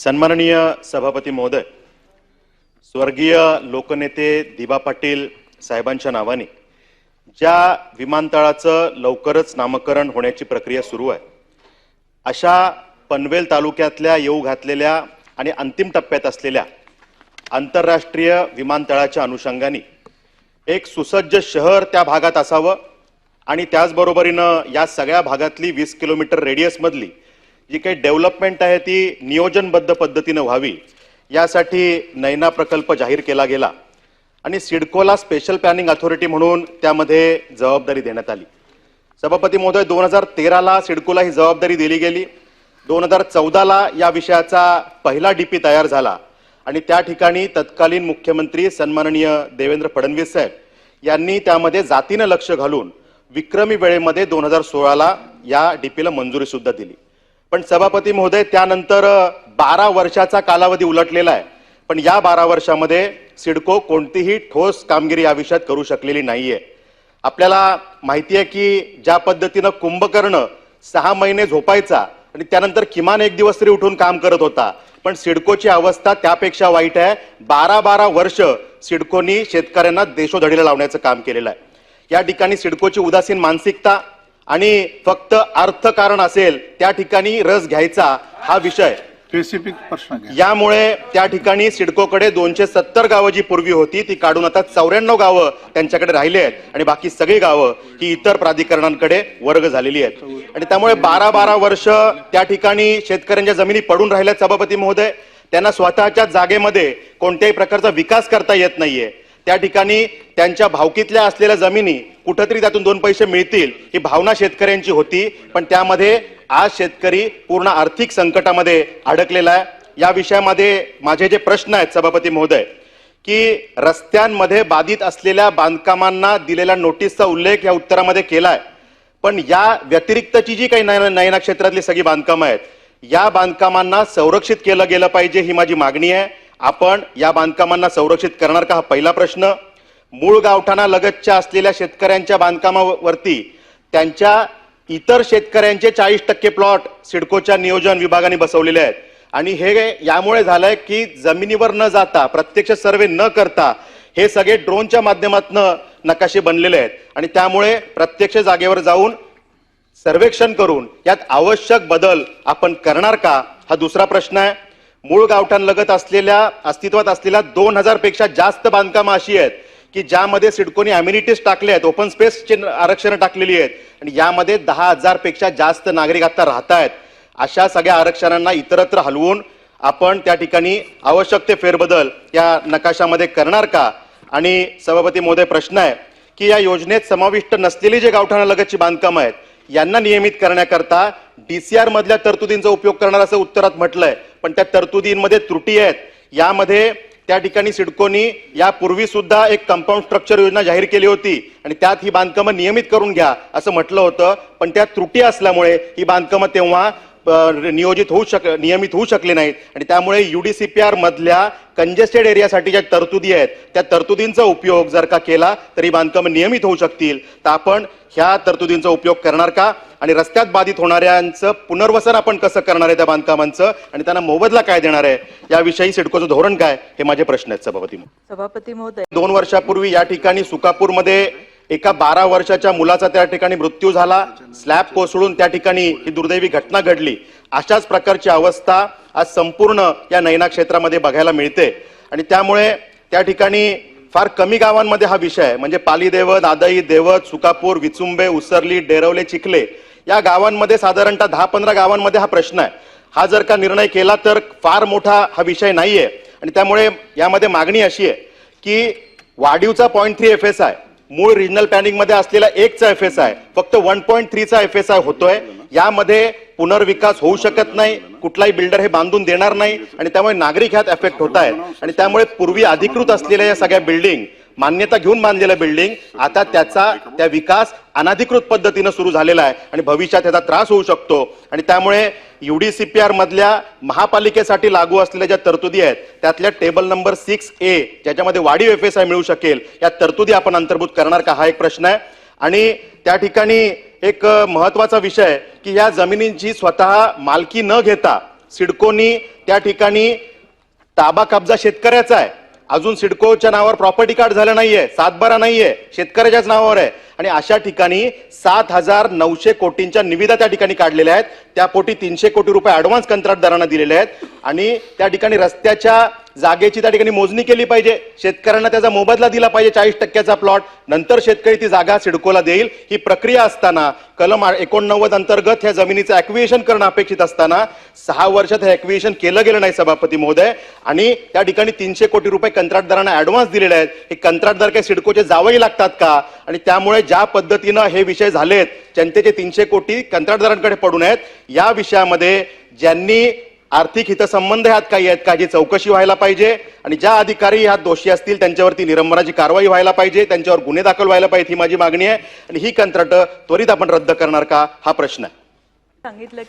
सन्माननीय सभापती महोदय स्वर्गीय लोकनेते दिबा पाटील साहेबांच्या नावाने ज्या विमानतळाचं लवकरच नामकरण होण्याची प्रक्रिया सुरू आहे अशा पनवेल तालुक्यातल्या येऊ घातलेल्या आणि अंतिम टप्प्यात असलेल्या आंतरराष्ट्रीय विमानतळाच्या अनुषंगाने एक सुसज्ज शहर त्या भागात असावं आणि त्याचबरोबरीनं या सगळ्या भागातली वीस किलोमीटर रेडियसमधली जी काही डेव्हलपमेंट आहे ती नियोजनबद्ध पद्धतीनं व्हावी यासाठी नैना प्रकल्प जाहीर केला गेला आणि सिडकोला स्पेशल प्लॅनिंग अथॉरिटी म्हणून त्यामध्ये जबाबदारी देण्यात आली. सभापती महोदय दोन हजार तेराला सिडकोला ही जबाबदारी दिली गेली. दोन हजार चौदाला या विषयाचा पहिला डीपी तयार झाला आणि त्या ठिकाणी तत्कालीन मुख्यमंत्री सन्माननीय देवेंद्र फडणवीस साहेब यांनी त्यामध्ये जातीनं लक्ष घालून विक्रमी वेळेमध्ये दोन हजार सोळाला या डीपीला मंजुरीसुद्धा दिली. पण सभापती महोदय त्यानंतर बारा वर्षाचा कालावधी उलटलेला आहे. पण या बारा वर्षामध्ये सिडको कोणतीही ठोस कामगिरी या विषयात करू शकलेली नाहीये. आपल्याला माहिती आहे की ज्या पद्धतीनं कुंभकर्ण सहा महिने झोपायचा आणि त्यानंतर किमान एक दिवस तरी उठून काम करत होता पण सिडकोची अवस्था त्यापेक्षा वाईट आहे. बारा बारा वर्ष सिडकोनी शेतकऱ्यांना देशोधडीला लावण्याचं काम केलेलं आहे. या ठिकाणी सिडकोची उदासीन मानसिकता आणि फक्त अर्थकारण असेल त्या ठिकाणी रस घ्यायचा हा विषय. स्पेसिफिक प्रश्न यामुळे त्या ठिकाणी सिडकोकडे दोनशे सत्तर गावं जी पूर्वी होती ती काढून आता चौऱ्याण्णव गावं त्यांच्याकडे राहिली आहेत. आणि बाकी सगळी गावं ही इतर प्राधिकरणांकडे वर्ग झालेली आहेत. आणि त्यामुळे बारा बारा वर्ष त्या ठिकाणी शेतकऱ्यांच्या जमिनी पडून राहिल्यात सभापती महोदय. त्यांना स्वतःच्या जागेमध्ये कोणत्याही प्रकारचा विकास करता येत नाहीये. त्या ठिकाणी त्यांच्या भावकीतल्या असलेल्या जमिनी कुठंतरी त्यातून दोन पैसे मिळतील ही भावना शेतकऱ्यांची होती. पण त्यामध्ये आज शेतकरी पूर्ण आर्थिक संकटामध्ये अडकलेला आहे. या विषयामध्ये माझे जे प्रश्न आहेत सभापती महोदय की रस्त्यांमध्ये बाधित असलेल्या बांधकामांना दिलेल्या नोटीसचा उल्लेख या उत्तरामध्ये केला आहे पण या व्यतिरिक्तची जी काही नयना नयना क्षेत्रातली सगळी बांधकामं आहेत या बांधकामांना संरक्षित केलं गेलं पाहिजे ही माझी मागणी आहे. आपण या बांधकामांना संरक्षित करणार का? हा पहिला प्रश्न. मूळ गावठाणा लगतच्या असलेल्या शेतकऱ्यांच्या बांधकामावरती त्यांच्या इतर शेतकऱ्यांचे चाळीस टक्के प्लॉट सिडकोच्या नियोजन विभागाने बसवलेले आहेत. आणि हे यामुळे झालंय की जमिनीवर न जाता प्रत्यक्ष सर्वे न करता हे सगळे ड्रोनच्या माध्यमातून नकाशे बनलेले आहेत. आणि त्यामुळे प्रत्यक्ष जागेवर जाऊन सर्वेक्षण करून यात आवश्यक बदल आपण करणार का? हा दुसरा प्रश्न आहे. मूळ गावठाण लगत असलेल्या अस्तित्वात असलेल्या दोन हजारपेक्षा जास्त बांधकामं अशी आहेत की ज्यामध्ये सिडकोनी अम्युनिटीज टाकले आहेत ओपन स्पेसची आरक्षणं टाकलेली आहेत आणि यामध्ये दहा हजारपेक्षा जास्त नागरिक आता राहत आहेत अशा सगळ्या आरक्षणांना इतरत्र हलवून आपण त्या ठिकाणी आवश्यक ते फेरबदल या नकाशामध्ये करणार का? आणि सभापती महोदय प्रश्न आहे की या योजनेत समाविष्ट नसलेली जे गावठाणालगतची बांधकामं आहेत यांना नियमित करण्याकरता सी मधल्या तरतुदींचा उपयोग करणार असं उत्तरात म्हटलंय. पण त्या तरतुदींमध्ये त्रुटी आहेत. यामध्ये त्या ठिकाणी सिडकोनी यापूर्वी सुद्धा एक कंपाऊंड स्ट्रक्चर योजना जाहीर केली होती आणि त्यात ही बांधकामं नियमित करून घ्या असं म्हटलं होतं. पण त्या त्रुटी असल्यामुळे ही बांधकामं तेव्हा नियोजित होऊ शक नियमित होऊ शकले नाहीत. आणि त्यामुळे युडीसीपीआर मधल्या कंजेस्टेड एरियासाठी ज्या तरतुदी आहेत त्या तरतुदींचा उपयोग जर का केला तर बांधकामं नियमित होऊ शकतील. तर आपण ह्या तरतुदींचा उपयोग करणार का? आणि रस्त्यात बाधित होणाऱ्यांचं पुनर्वसन आपण कसं करणार आहे त्या बांधकामांचं? आणि त्यांना मोबदला काय देणार आहे? याविषयी सिडकोचं धोरण काय? हे माझे प्रश्न आहेत सभापती सभापती महोदय. दोन वर्षापूर्वी या ठिकाणी सुकापूरमध्ये एका बारा वर्षाच्या मुलाचा त्या ठिकाणी मृत्यू झाला. स्लॅब कोसळून त्या ठिकाणी ही दुर्दैवी घटना घडली. अशाच प्रकारची अवस्था आज संपूर्ण या नैना क्षेत्रामध्ये बघायला मिळते. आणि त्यामुळे त्या ठिकाणी फार कमी गावांमध्ये हा विषय आहे. म्हणजे पाली देवत आदई देवत सुकापूर विचुंबे उसरली डेरवले चिखले या गावांमध्ये साधारणतः दहा पंधरा गावांमध्ये हा प्रश्न आहे. हा जर का निर्णय केला तर फार मोठा हा विषय नाहीये. आणि त्यामुळे यामध्ये मागणी अशी आहे की वाढीवचा पॉईंट थ्री एफ एस आहे मूळ रिजनल प्लॅनिंगमध्ये असलेला एकचा एफ एस आय फक्त वन पॉईंट थ्रीचा एफ एस आय होतोय. यामध्ये पुनर्विकास होऊ शकत नाही कुठलाही बिल्डर हे बांधून देणार नाही आणि त्यामुळे नागरिक ह्यात एफेक्ट होत आहेत. आणि त्यामुळे पूर्वी अधिकृत असलेल्या या सगळ्या बिल्डिंग मान्यता घेऊन बांधलेलं बिल्डिंग आता त्याचा त्या विकास अनाधिकृत पद्धतीनं सुरू झालेला आहे आणि भविष्यात त्याचा त्रास होऊ शकतो. आणि त्यामुळे युडीसीपीआर मधल्या महापालिकेसाठी लागू असलेल्या ज्या तरतुदी आहेत त्यातल्या टेबल नंबर सिक्स ए ज्याच्यामध्ये वाढीव एफ एस आय मिळू शकेल या तरतुदी आपण अंतर्भूत करणार का? हा एक प्रश्न आहे. आणि त्या ठिकाणी एक महत्त्वाचा विषय की या जमिनींची स्वतः मालकी न घेता सिडकोनी त्या ठिकाणी ताबा कब्जा शेतकऱ्याचा आहे. अजून सिडकोच्या नावावर प्रॉपर्टी कार्ड झालं नाहीये सातबारा नाहीये शेतकऱ्याच्याच नावावर आहे. आणि अशा ठिकाणी सात हजार नऊशे कोटींच्या निविदा त्या ठिकाणी काढलेल्या आहेत. त्या पोटी तीनशे कोटी रुपये ऍडव्हान्स कंत्राटदारांना दिलेले आहेत. आणि त्या ठिकाणी रस्त्याच्या जागेची त्या ठिकाणी मोजणी केली पाहिजे. शेतकऱ्यांना त्याचा मोबदला दिला पाहिजे चाळीस टक्क्याचा प्लॉट नंतर शेतकरी ती जागा सिडकोला देईल. ही प्रक्रिया असताना कलम एकोणनव्वद अंतर्गत ह्या जमिनीचं ॲक्विएशन करणं अपेक्षित असताना सहा वर्षात हे ॲक्विएशन केलं गेलं नाही सभापती महोदय. आणि त्या ठिकाणी तीनशे कोटी रुपये कंत्राटदारांना ऍडव्हान्स दिलेले आहेत. हे कंत्राटदार काही सिडकोचे जावंही लागतात का? आणि त्यामुळे ज्या पद्धतीनं हे विषय झालेत जनतेचे तीनशे कोटी कंत्राटदारांकडे पडून आहेत या विषयामध्ये ज्यांनी आर्थिक हितसंबंध ह्यात काही आहेत का जी चौकशी व्हायला पाहिजे आणि ज्या अधिकारी ह्यात दोषी असतील त्यांच्यावरती निलंबनाची कारवाई व्हायला पाहिजे त्यांच्यावर गुन्हे दाखल व्हायला पाहिजे ही माझी मागणी आहे. आणि ही कंत्राटं त्वरित आपण रद्द करणार का? हा प्रश्न. आहे सांगितलं